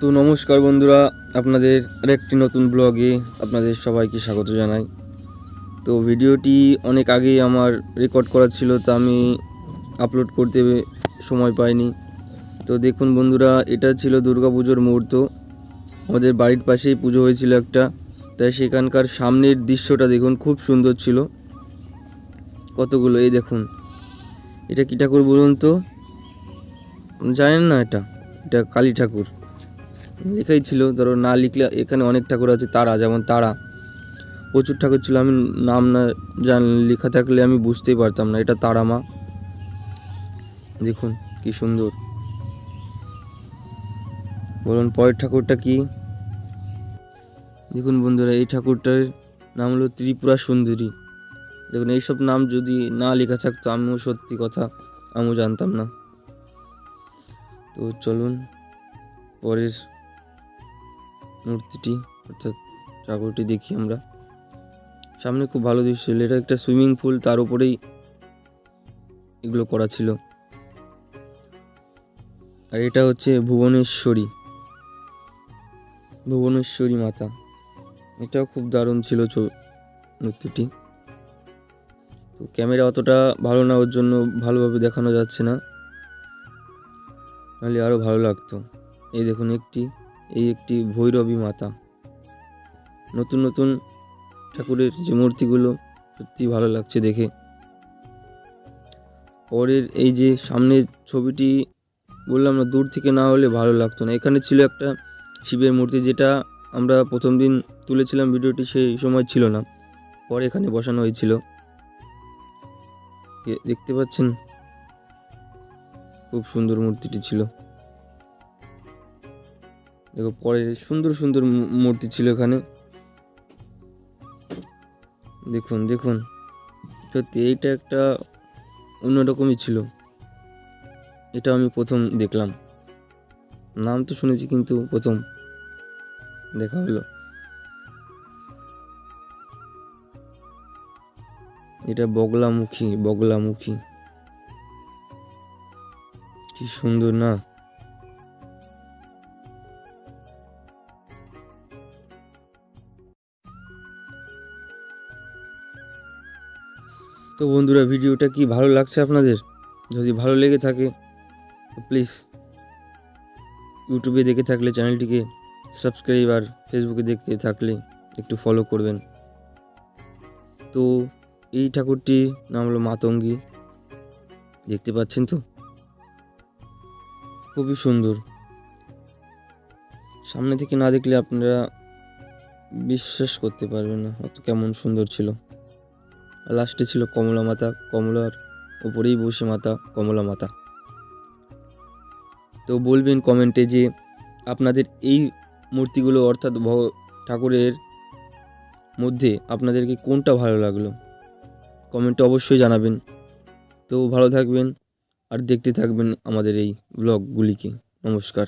তো নমস্কার বন্ধুরা, আপনাদের আরেকটি নতুন ব্লগে আপনাদের সবাইকে স্বাগত জানাই। তো ভিডিওটি অনেক আগেই আমার রেকর্ড করা ছিল, তা আমি আপলোড করতে সময় পাইনি। তো দেখুন বন্ধুরা, এটা ছিল দুর্গাপুজোর মুহূর্ত। আমাদের বাড়ির পাশেই পুজো হয়েছিল একটা, তাই সেখানকার সামনের দৃশ্যটা দেখুন, খুব সুন্দর ছিল। কতগুলো, এই দেখুন। এটা কী ঠাকুর বলুন তো? জানেন না এটা? এটা কালী ঠাকুর। লেখাই ছিল, ধরো না লিখলে এখানে অনেক ঠাকুর আছে, তারা, যেমন তারা। প্রচুর ঠাকুর ছিল, আমি নাম না জান, লেখা থাকলে আমি বুঝতেই পারতাম না, এটা তারা মা। দেখুন, কি সুন্দর। বলুন, পরের ঠাকুরটা কি? দেখুন বন্ধুরা, এই ঠাকুরটার নাম হলো ত্রিপুরা সুন্দরী। দেখুন, এইসব নাম যদি না লেখা থাকতো, আমিও সত্যি কথা, আমিও জানতাম না। তো চলুন, পরের মূর্তিটি, অর্থাৎ ঠাকুরটি দেখি আমরা। সামনে খুব ভালো দৃশ্য ছিল এটা একটা সুইমিং পুল, তার উপরেই এগুলো করা ছিল। আর এটা হচ্ছে ভুবনেশ্বরী ভুবনেশ্বরী মাতা। এটাও খুব দারুণ ছিল মূর্তিটি। তো ক্যামেরা অতটা ভালো না, ওর জন্য ভালোভাবে দেখানো যাচ্ছে না। নাহলে আরও ভালো লাগতো। এই দেখুন একটি এই একটি ভৈরবী মাতা। নতুন নতুন ঠাকুরের যে মূর্তিগুলো সত্যি ভালো লাগছে দেখে। পরের এই যে সামনের ছবিটি বললাম না, দূর থেকে না হলে ভালো লাগতো না। এখানে ছিল একটা শিবের মূর্তি যেটা আমরা প্রথম দিন তুলেছিলাম, ভিডিওটি সেই সময় ছিল না। পরে এখানে বসানো হয়েছিল। দেখতে পাচ্ছেন? খুব সুন্দর মূর্তিটি ছিল। দেখো, পরে সুন্দর সুন্দর মূর্তি ছিল এখানে। দেখুন দেখুন। সত্যি, এইটা একটা অন্যরকমই ছিল। এটা আমি প্রথম দেখলাম। নাম তো শুনেছি, কিন্তু প্রথম দেখা হলো। এটা বগলামুখী বগলামুখী। কি সুন্দর না? তো বন্ধুরা, ভিডিওটা কি ভালো লাগছে আপনাদের? যদি ভালো লেগে থাকে প্লিজ ইউটিউবে দেখে থাকলে চ্যানেলটিকে সাবস্ক্রাইব আর ফেসবুকে দেখে থাকলে একটু ফলো করবেন। তো এই ঠাকুরটির নাম হলো মাতঙ্গী। দেখতে পাচ্ছেন তো? খুবই সুন্দর। সামনে থেকে না দেখলে আপনারা বিশ্বাস করতে পারবেন না, অত কেমন সুন্দর ছিল। লাস্টে ছিল কমলা মাতা। কমলার উপরেই বসে মাতা কমলা মাতা। তো বলবেন কমেন্টে যে আপনাদের এই মূর্তিগুলো অর্থাৎ ঠাকুরের মধ্যে আপনাদেরকে কোনটা ভালো লাগল? কমেন্টে অবশ্যই জানাবেন। তো ভালো থাকবেন আর দেখতে থাকবেন আমাদের এই ব্লগগুলিকে। নমস্কার।